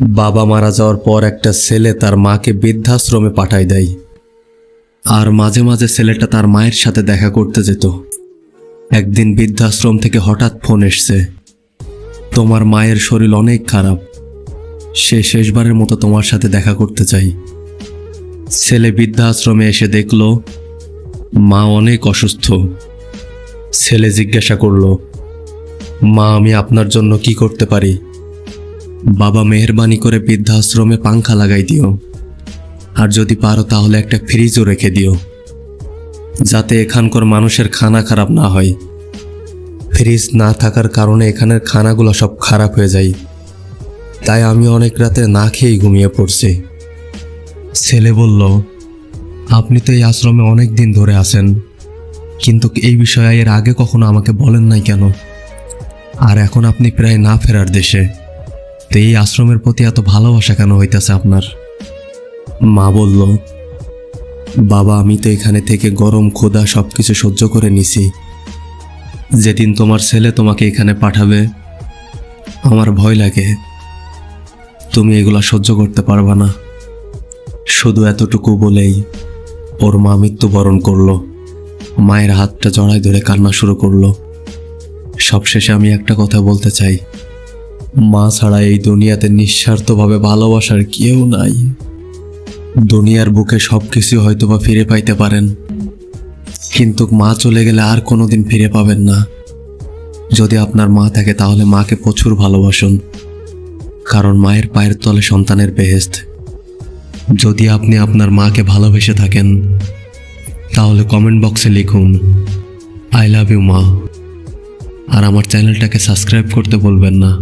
বাবা মারা যাওয়ার পর একটা ছেলে তার মাকে বৃদ্ধাশ্রমে পাঠায় দেয়। আর মাঝে মাঝে ছেলেটা তার মায়ের সাথে দেখা করতে যেত। একদিন বৃদ্ধাশ্রম থেকে হঠাৎ ফোন এসছে। তোমার মায়ের শরীর অনেক খারাপ। সে শেষবারের মতো তোমার সাথে দেখা করতে চাই। ছেলে বৃদ্ধাশ্রমে এসে দেখল, মা অনেক অসুস্থ। ছেলে জিজ্ঞাসা করল, মা, আমি আপনার জন্য কি করতে পারি? বাবা মেহরবানি করে বৃদ্ধাশ্রমে পাংখা লাগাই দিও। আর যদি পারো তাহলে একটা ফ্রিজও রেখে দিও। যাতে এখানকার মানুষের খানা খারাপ না হয়। ফ্রিজ না থাকার কারণে এখানের খানাগুলো সব খারাপ হয়ে যায়। তাই আমি অনেক রাতে না খেয়েই ঘুমিয়ে পড়ছি। ছেলে বলল, আপনি তো এই আশ্রমে অনেক দিন ধরে আছেন। কিন্তু এই বিষয়ে এর আগে কখনো আমাকে বলেন নাই কেন? আর এখন আপনি প্রায় না ফেরার দেশে। তো এই আশ্রমের প্রতি এত ভালোবাসা কেন হইতেছে আপনার? মা বলল, বাবা, আমি তো এখানে থেকে গরম, ক্ষুধা সব কিছু সহ্য করে নিছি। যেদিন তোমার ছেলে তোমাকে এখানে পাঠাবে, আমার ভয় লাগে। তুমি এগুলা সহ্য করতে পারবা না। শুধু এতটুকু বলেই ওর মা মৃত্যুবরণ করল। মায়ের হাতটা জড়ায় ধরে কান্না শুরু করল। সবশেষে আমি একটা কথা বলতে চাই। মা ছাড়া এই দুনিয়াতে নিঃস্বার্থভাবে ভালোবাসার কেউ নাই। দুনিয়ার বুকে সব কিছু হয়তো বা ফিরে পাইতে পারেন, কিন্তু মা চলে গেলে আর কোনোদিন ফিরে পাবেন না। যদি আপনার মা থাকে তাহলে মাকে প্রচুর ভালোবাসুন, কারণ মায়ের পায়ের তলে সন্তানের বেহেস্ত যদি আপনি আপনার মাকে ভালোবেসে থাকেন, তাহলে কমেন্ট বক্সে লিখুন, আই লাভ ইউ মা। আর আমার চ্যানেলটাকে সাবস্ক্রাইব করতে বলবেন না।